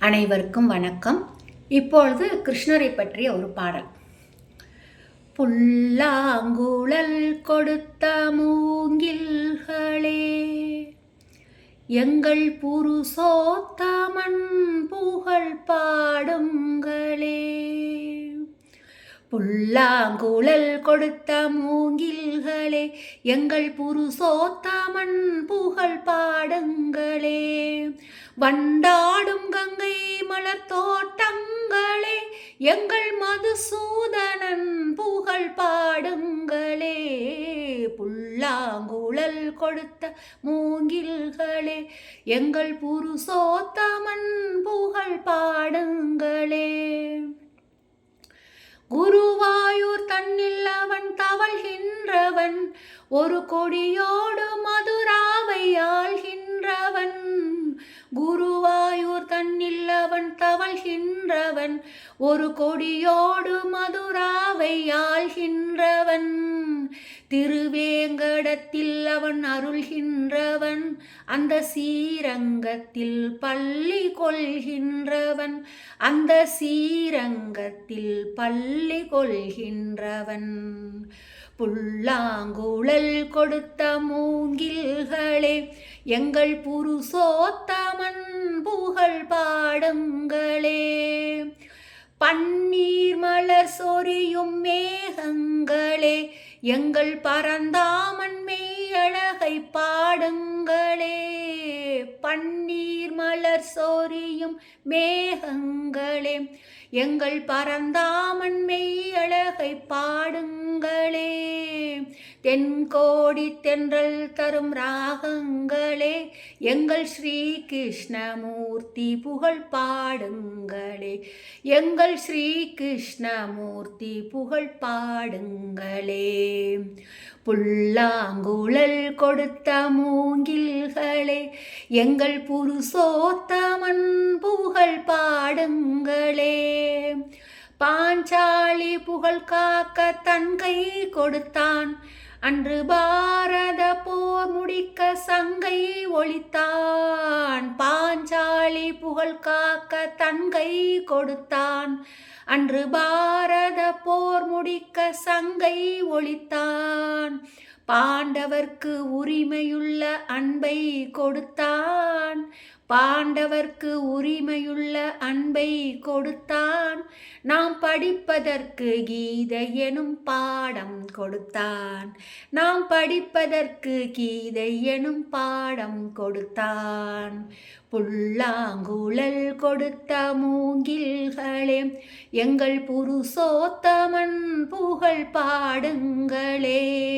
அனைவருக்கும் வணக்கம். இப்பொழுது கிருஷ்ணரை பற்றிய ஒரு பாடல். புல்லாங்குழல் கொடுத்த மூங்கில்களே எங்கள் புருஷோத்தமன் புகழ் பாடுங்களே. புல்லாங்குழல் கொடுத்த மூங்கில்களே எங்கள் புருஷோத்தமன் புகழ் பாடுங்களே. வண்டாடும் கங்கை மலர் தோட்டங்களே எங்கள் மதுசூதனன் புகழ் பாடுங்களே. புல்லாங்குழல் கொடுத்த மூங்கில்களே எங்கள் புருஷோத்தமன் புகழ் பாடுங்களே. குருவாயூர் தன்னில் அவன் தவழ்கின்றவன் ஒரு கொடியோடு மதுராவை ஆள்கின்றவன். குருவாயூர் அவன் ஒரு கொடியோடு மதுராவை ஆள்கின்றவன் திருவேங்கடத்தில் அவன் அருள்கின்றவன். அந்த சீரங்கத்தில் பள்ளி கொள்கின்றவன். அந்த சீரங்கத்தில் பள்ளி கொள்கின்றவன். புல்லாங்குழல் கொடுத்த மூங்கில்களே எங்கள் புருஷோத்தமன் புகழ் பாடுங்களே. பன்னீர் மலர் சொரியும் மேகங்களே எங்கள் பரந்தாமன் மெய்யழகை பாடுங்களே. பன்னீர் மலர் சொரியும் மேகங்களே எங்கள் பரந்தாமன் மெய்யழகை பாடுங்களே. தென்கோடி தென்றல் தரும் ராகங்களே எங்கள் ஸ்ரீ கிருஷ்ணமூர்த்தி புகழ் பாடுங்களே. எங்கள் ஸ்ரீ கிருஷ்ணமூர்த்தி புகழ் பாடுங்களே. புல்லாங்குழல் கொடுத்த மூங்கில்களே எங்கள் புருஷோத்தமன் புகழ் பாடுங்களே. பாஞ்சாலி புகழ் காக்க தன் கை கொடுத்தான் அன்று பாரத போர் முடிக்க சங்கை ஒழித்தான். பாஞ்சாலி புகழ் காக்க தங்கை கொடுத்தான். அன்று பாரத போர் முடிக்க சங்கை ஒழித்தான். பாண்டவர்க்கு உரிமையுள்ள அன்பை கொடுத்தான். பாண்டவர்க்கு உரிமையுள்ள அன்பை கொடுத்தான். நாம் படிப்பதற்கு கீதை எனும் பாடம் கொடுத்தான். நாம் படிப்பதற்கு கீதை எனும் பாடம் கொடுத்தான். புல்லாங்குழல் கொடுத்த மூங்கில்களே எங்கள் புருஷோத்தமன் புகழ் பாடுங்களே.